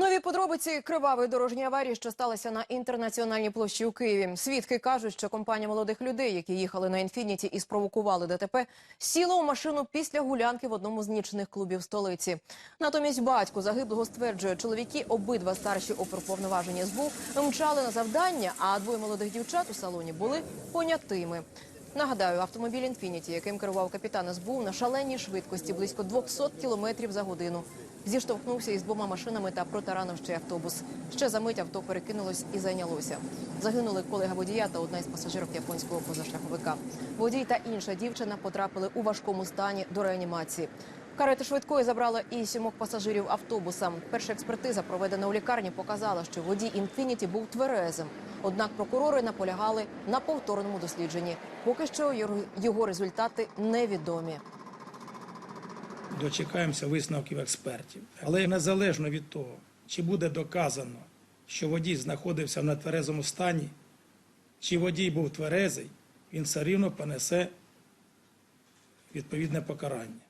Нові подробиці кривавої дорожньої аварії, що сталося на інтернаціональній площі у Києві. Свідки кажуть, що компанія молодих людей, які їхали на інфініті і спровокували ДТП, сіла у машину після гулянки в одному з нічних клубів столиці. Натомість батько загиблого стверджує, чоловіки обидва старші оперповноважені СБУ мчали на завдання, а двоє молодих дівчат у салоні були понятими. Нагадаю, автомобіль «Інфініті», яким керував капітан СБУ на шаленій швидкості близько 200 км за годину. Зіштовхнувся із двома машинами та протаранив ще автобус. Ще за мить авто перекинулось і зайнялося. Загинули колега водія та одна із пасажирок японського позашляховика. Водій та інша дівчина потрапили у важкому стані до реанімації. Карети швидкої забрала і сімох пасажирів автобуса. Перша експертиза, проведена у лікарні, показала, що водій «Інфініті» був тверезим. Однак прокурори наполягали на повторному дослідженні. Поки що його- результати невідомі. Дочекаємося висновків експертів. Але незалежно від того, чи буде доказано, що водій знаходився в нетверезому стані, чи водій був тверезий, він все рівно понесе відповідне покарання.